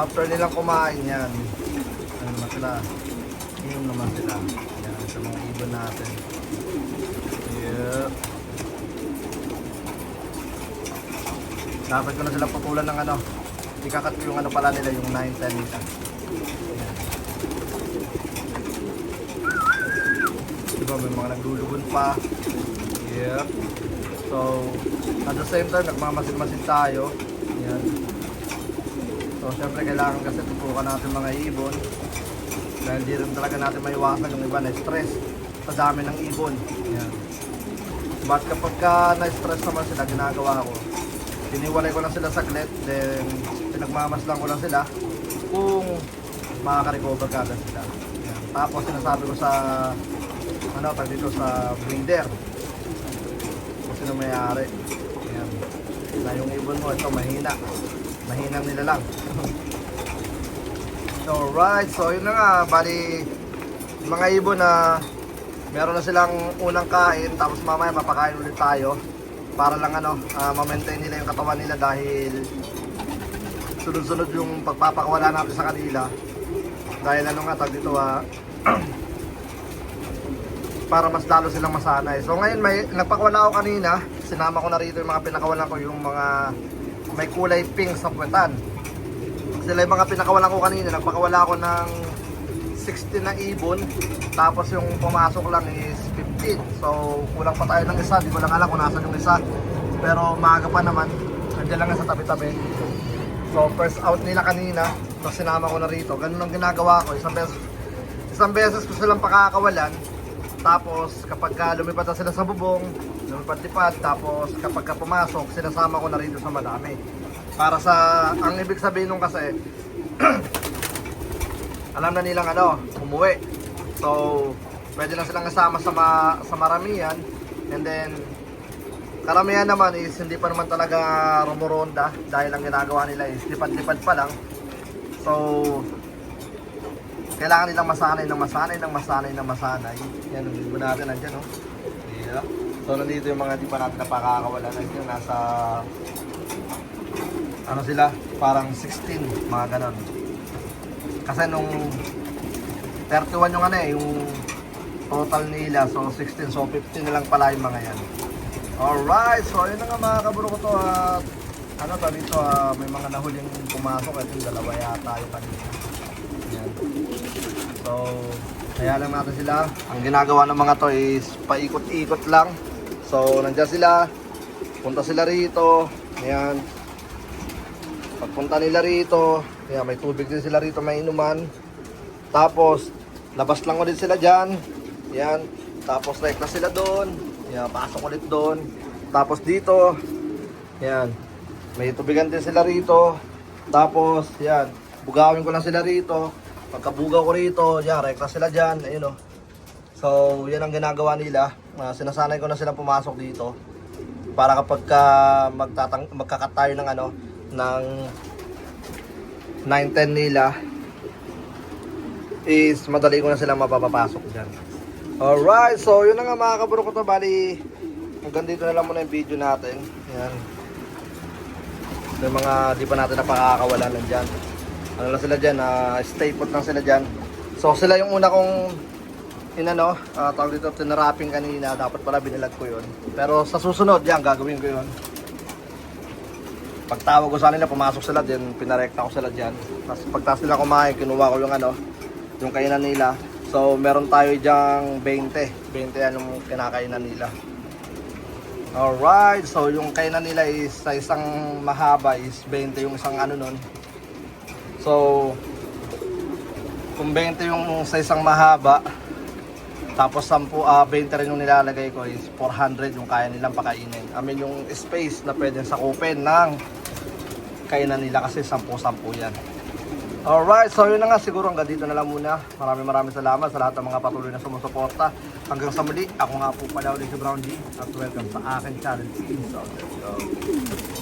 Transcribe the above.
After nilang kumain yan, ano naman sila, inom naman sila. Yan, sa mga ibon natin. Yeah. Dapat ko na sila putulan ng ano, ikakat ko yung ano pala nila, yung 9-10 nila. Diba, may mga naglulugon pa. Yep. So, at the same time, nagmamasid-masid tayo. Yan. So, syempre kailangan kasi tutukan natin mga ibon. Dahil di rin talaga natin maiwasan yung iba na stress sa dami ng ibon. Yan. But kapag ka na-stress naman sila, ginagawa ko, Tiniwalay ko lang sila saglit, then pinagmamasdan ko lang sila kung makaka-recover ka agad sila. Yan. Tapos sinasabi ko sa ano tag dito sa breeder kung sino may-ari. Yan. Na yung ibon mo, ito mahina. Mahinang nila lang. so right, so yun na nga, bali mga ibon na meron na silang unang kain, tapos mamaya mapakain ulit tayo para lang ano, ah, ma-maintain nila yung katawan nila dahil sunod-sunod yung pagpapakawala natin sa kanila. Dahil ano nga tag dito ah, para mas lalo silang masanay. So ngayon may nagpakawala ako kanina, sinama ko na rito yung mga pinakawalan ko yung mga may kulay pink sa puwetan. Sila yung mga pinakawalan ko kanina, nagpakawala ako ng 16 na ibon, tapos yung pumasok lang is 15. So kulang pa tayo ng isa, di ko lang alam kung nasan yung isa. Pero maaga pa naman, nandiyan lang sa tabi-tabi. So first out nila kanina, tapos sinama ko na rito. Ganun ang ginagawa ko, isang beses, isang beses ko silang pakakawalan. Tapos kapag ka lumipad na sila sa bubong, lumipad-lipad, tapos kapag ka pumasok, sinasama ko na rito sa madami. Para sa, ang ibig sabihin nung kasi, alam na nilang ano, umuwi. So, pwede na silang kasama sa, ma, sa maramihan. And then, karamihan naman is hindi pa naman talaga rumuronda dahil ang ginagawa nila is lipad-lipad pa lang. So, kailangan nilang masanay ng masanay ng masanay ng masanay. Yan, libo natin nandiyan, no? Yeah. So, nandito yung mga di pa natin napakakawala. Nandiyan, nasa, ano sila, parang 16, mga ganon. Kasi nung 31 yung ano eh, yung total nila. So 16, so 15 na lang pala yung mga yan. Alright, so yun na nga mga kaburo ko to at ano to dito, ah, may mga nahuling pumasok. Ito yung dalawa yata yung kanina. So, kaya lang natin sila. Ang ginagawa ng mga to is paikot-ikot lang. So, nandiyan sila. Punta sila rito. Ayan. Pagpunta nila rito, ayan, may tubig din sila rito, may inuman. Tapos, labas lang ulit sila dyan. Yan. Tapos, rekta sila doon. Yan, pasok ulit doon. Tapos dito, yan. May tubigan din sila rito. Tapos, yan. Bugawin ko lang sila rito. Pagkabugaw ko rito, yan, rekta sila dyan. Ayun o. So, yan ang ginagawa nila. Ah, sinasanay ko na silang pumasok dito. Para kapag ka magtatang magkakat tayo ng ano, ng 9-10 nila, is madali ko na silang mapapapasok dyan. Alright, so yun na nga mga kaburo ko to. Bali, hanggang dito na lang muna yung video natin. Yan. Yung mga di pa natin napakakawalan nandyan. Ano lang sila dyan, ah, stay put lang sila dyan. So sila yung una kong inano, uh, tawag dito, tinarapping kanina. Dapat pala binilag ko yun. Pero sa susunod, yan, gagawin ko yun. Pagtawag ko sa kanila, pumasok sila din, pinarekta ko sila dyan. Tapos pagtas nila kumain, kinuha ko yung ano, yung kainan nila. So, meron tayo dyang 20. 20 yan yung kinakainan nila. Alright, so yung kainan nila is sa isang mahaba is 20 yung isang ano nun. So, kung 20 yung sa isang mahaba, tapos 10, ah 20 rin yung nilalagay ko is 400 yung kaya nilang pakainin. I mean yung space na pwedeng sakupin ng kainan nila kasi 10-10 yan. Alright, so yun na nga siguro hanggang dito na lang muna. Maraming maraming salamat sa lahat ng mga patuloy na sumusuporta. Hanggang sa muli, ako nga po pala ulit si Brown G at welcome sa aking channel. Peace out.